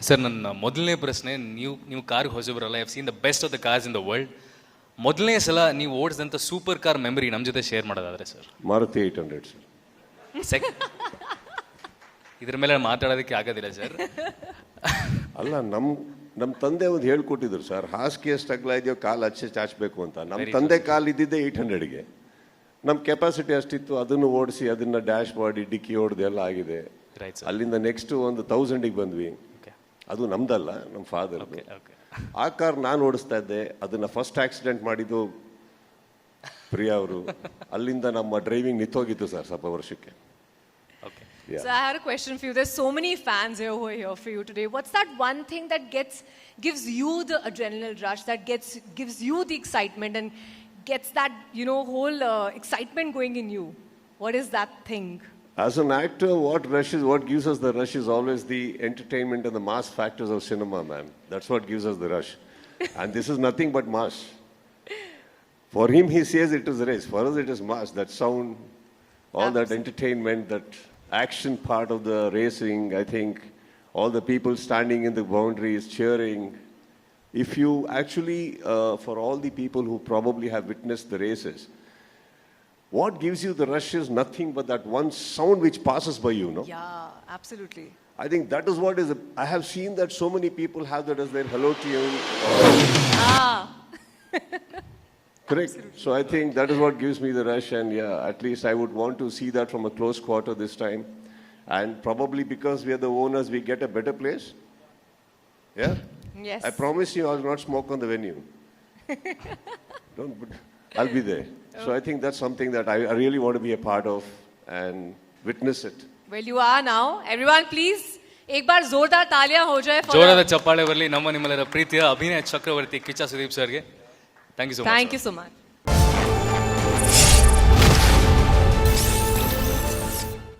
Sir ನನ್ನ ಮೊದಲನೇ ಪ್ರಶ್ನೆ ನೀವು ನೀವು ಕಾರ್ಗೆ ಹೊಸಬರಲ್ಲ I've seen the best of the cars in the world ಮೊದಲನೇ ಸಲ ನೀವು ಓಡಿಸಿದಂಥ ಸೂಪರ್ ಕಾರ್ ಮೆಮರಿ ನಮ್ಮ ಜೊತೆ ಶೇರ್ ಮಾಡೋದಾದ್ರೆ sir Maruti eight hundred sir sec ಇದ್ರ ಮೇಲೆ ಮಾತಾಡೋದಕ್ಕೆ ಆಗೋದಿಲ್ಲ ಸರ್ ಅಲ್ಲ ನಮ್ಮ ನಮ್ಮ ತಂದೆ ಒಂದು ಹೇಳ್ಕೊಟ್ಟಿದ್ರು ಸರ್ ಹಾಸಿಗೆ ಎಷ್ಟು ಅಗಲ ಇದೆಯೋ ಕಾಲು ಹಚ್ಚಿ ಚಾಚಬೇಕು ಅಂತ. ನಮ್ಮ ತಂದೆ ಕಾಲು ಇದ್ದಿದ್ದೆ ಏಯ್ಟ್ ಹಂಡ್ರೆಡ್ಗೆ ನಮ್ಮ ಕೆಪಾಸಿಟಿ ಅಷ್ಟಿತ್ತು ಅದನ್ನು ಓಡಿಸಿ ಅದನ್ನು ಡ್ಯಾಶ್ ಮಾಡಿ ಡಿಕ್ಕಿ ಹೊಡೆದು ಎಲ್ಲ ಆಗಿದೆ. ರೈಟ್ ಸರ್ ಅಲ್ಲಿಂದ ನೆಕ್ಸ್ಟ್ ಒಂದು ತೌಸಂಡಿಗೆ ಬಂದ್ವಿ. ಅದು ನಮ್ದಲ್ಲ ನಮ್ಮ ಫಾದರ್ ಓಕೆ ಓಕೆ ಆ ಕಾರ್ ನಾನು ಓಡಿಸ್ತಾ ಇದ್ದೆ ಅದನ್ನ ಫಸ್ಟ್ ಆಕ್ಸಿಡೆಂಟ್ ಮಾಡಿದ್ದು ಪ್ರಿಯಾ ಅವರು ಅಲ್ಲಿಂದ ನಮ್ಮ ಡ್ರೈವಿಂಗ್ ನಿಂತೋಗಿತ್ತು ಸರ್ ಸ್ವಲ್ಪ ವರ್ಷಕ್ಕೆ okay Yeah. So I had a question for you. There's so many fans here who are here for you today. What's that one thing that gets gives you the adrenaline rush, that gets gives you the excitement and gets that you know whole uh, excitement going in you? What is that thing? As an actor, what rushes, what gives us the rush is always the entertainment and the mass factors of cinema, man. That's what gives us the rush. and this is nothing but mass. For him, he says it is race. For us, it is mass. That sound, all that entertainment, that action part of the racing, I think, all the people standing in the boundaries, cheering. If you actually, uh, for all the people who probably have witnessed the races, what gives you the rush is nothing but that one sound which passes by you, no? Yeah, absolutely. I think that is what is. I have seen that so many people have that as their hello tune. Ah, Correct. So I think that is what gives me the rush, and yeah, at least I would want to see that from a close quarter this time, and probably because we are the owners, we get a better place. Yeah. yes. I promise you, I will not smoke on the venue. Don't. But I'll be there. So I think that's something that I, I really want to be a part of and witness it. Well, you are now. Everyone, please. एक बार जोरदार तालियां हो जाए for ಜೋರಾದ ಚಪ್ಪಾಳೆ ಬರಲಿ ನಮ್ಮ ನಿಮ್ಮೆಲ್ಲರ ಪ್ರೀತಿಯ ಅಭಿನಯ ಚಕ್ರವರ್ತಿ ಕಿಚ್ಚ ಸುದೀಪ್ ಸರ್ಗೆ thank you so much Thank you so much.